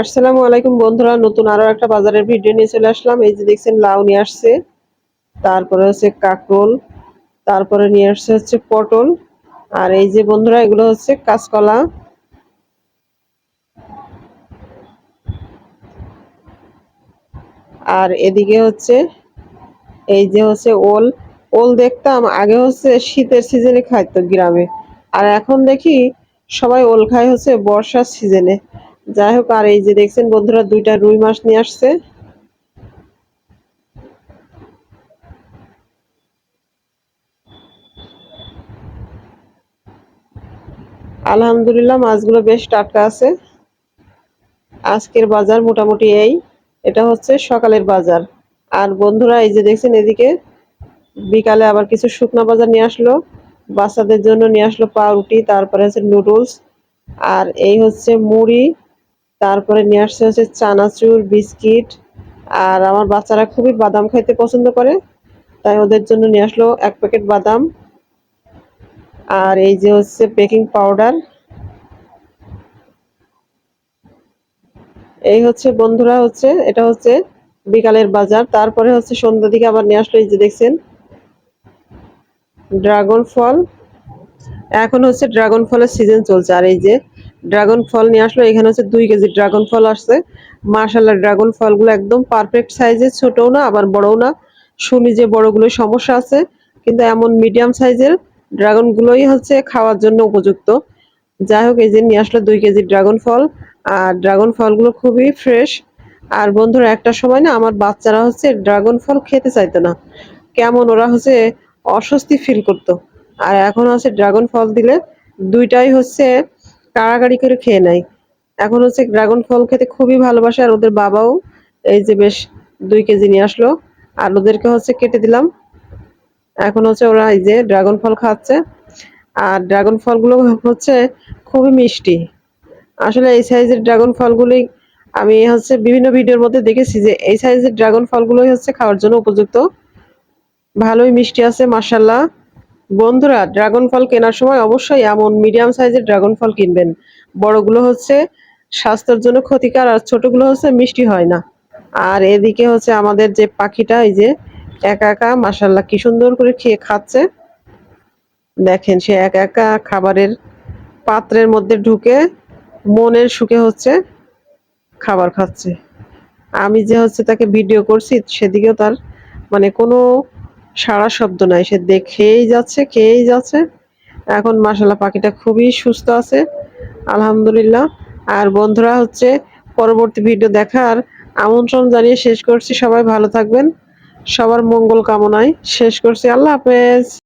আসসালামু আলাইকুম বন্ধুরা, নতুন আরও একটা বাজারের ভিডিও নিয়ে চলে আসলাম। এই যে দেখছেন, লাউ নিয়ে আসছে, তারপরে হচ্ছে কাকরোল, তারপরে নিয়ে আসছে হচ্ছে পটল, আর এই যে বন্ধুরা, এগুলো হচ্ছে কাঁচকলা। আর এদিকে হচ্ছে, এই যে হচ্ছে ওল ওল দেখতাম, আগে হচ্ছে শীতের সিজনে খাইতো গ্রামে, আর এখন দেখি সবাই ওল খায় হচ্ছে বর্ষার সিজনে যাই হোক, আর এই যে দেখছেন বন্ধুরা, দুইটা রুই মাছ নিয়ে আসছে। আলহামদুলিল্লাহ, মাছগুলো বেশ টাটকা আছে। আজকের বাজার মোটামুটি এই, এটা হচ্ছে সকালের বাজার। আর বন্ধুরা, এই যে দেখছেন এদিকে, বিকালে আবার কিছু শুকনো বাজার নিয়ে আসলো। বাচ্চাদের জন্য নিয়ে আসলো পাউরুটি, তারপরে হচ্ছে নুডলস। আর এই হচ্ছে মুড়ি তারপরে নিয়ে আসছে হচ্ছে চানাচুর, বিস্কিট, আর আমার বাচ্চারা খুবই বাদাম খাইতে পছন্দ করে, তাই ওদের জন্য নিয়ে আসলো এক প্যাকেট বাদাম। আর এই যে হচ্ছে বেকিং পাউডার। এই হচ্ছে বন্ধুরা হচ্ছে, এটা হচ্ছে বিকালের বাজার। তারপরে হচ্ছে সন্ধ্যা দিকে আবার নিয়ে আসলো এই যে দেখছেন, ড্রাগন ফল। এখন হচ্ছে ড্রাগন ফলের সিজন চলছে। আর এই যে ড্রাগন ফল নিয়ে আসলো, এখানে হচ্ছে দুই কেজি ড্রাগন ফল আসছে। মার্শাল্লাহ ড্রাগন ফলগুলো একদম পারফেক্ট সাইজের ছোটও না, আবার বড়ও না। শুনি যে বড়গুলো সমস্যা আছে, কিন্তু এমন মিডিয়াম সাইজের ড্রাগনগুলোই হচ্ছে খাওয়ার জন্য উপযুক্ত। যাই হোক, এই যে নিয়ে আসলো দুই কেজি ড্রাগন ফল আর ড্রাগন ফলগুলো খুবই ফ্রেশ আর বন্ধুরা, একটা সময় না আমার বাচ্চারা হচ্ছে ড্রাগন ফল খেতে চাইতো না। কেমন ওরা হচ্ছে অস্বস্তি ফিল করতো। আর এখন হচ্ছে ড্রাগন ফল দিলে দুইটাই হচ্ছে কাড়াকাড়ি করে খেয়ে নেয়। এখন হচ্ছে ড্রাগন ফল খেতে খুবই ভালোবাসে, আর ওদের বাবাও এই যে বেশ দুই কেজি নিয়ে আসলো, আর ওদেরকে হচ্ছে কেটে দিলাম। এখন হচ্ছে ওরা এই যে ড্রাগন ফল খাচ্ছে, আর ড্রাগন ফলগুলো হচ্ছে খুবই মিষ্টি। আসলে এই সাইজের ড্রাগন ফলগুলি আমি হচ্ছে বিভিন্ন ভিডিওর মধ্যে দেখেছি যে এই সাইজের ড্রাগন ফলগুলোই হচ্ছে খাওয়ার জন্য উপযুক্ত। ভালোই মিষ্টি আছে মার্শাল্লাহ বন্ধুরা, ড্রাগন ফল কেনার সময় অবশ্যই এমন মিডিয়াম সাইজের ড্রাগন ফল কিনবেন। বড়গুলো হচ্ছে স্বাস্থ্যের জন্য ক্ষতিকার আর ছোটগুলো হচ্ছে মিষ্টি হয় না। আর এদিকে হচ্ছে আমাদের যে পাখিটা, এই যে একা একা মাসাল্লাহ কি সুন্দর করে খেয়ে খাচ্ছে। দেখেন সে একা একা খাবারের পাত্রের মধ্যে ঢুকে মনের সুখে হচ্ছে খাবার খাচ্ছে। আমি যে হচ্ছে তাকে ভিডিও করছি, সেদিকেও তার মানে কোনো সারা শব্দ নাই, সে দেখেই যাচ্ছে, খেয়েই যাচ্ছে। এখন মাসাল্লাহ পাখিটা খুবই সুস্থ আছে, আলহামদুলিল্লাহ। আর বন্ধুরা হচ্ছে, পরবর্তী ভিডিও দেখার আমন্ত্রণ জানিয়ে শেষ করছি। সবাই ভালো থাকবেন, সবার মঙ্গল কামনায় শেষ করছি। আল্লাহ হাফেজ।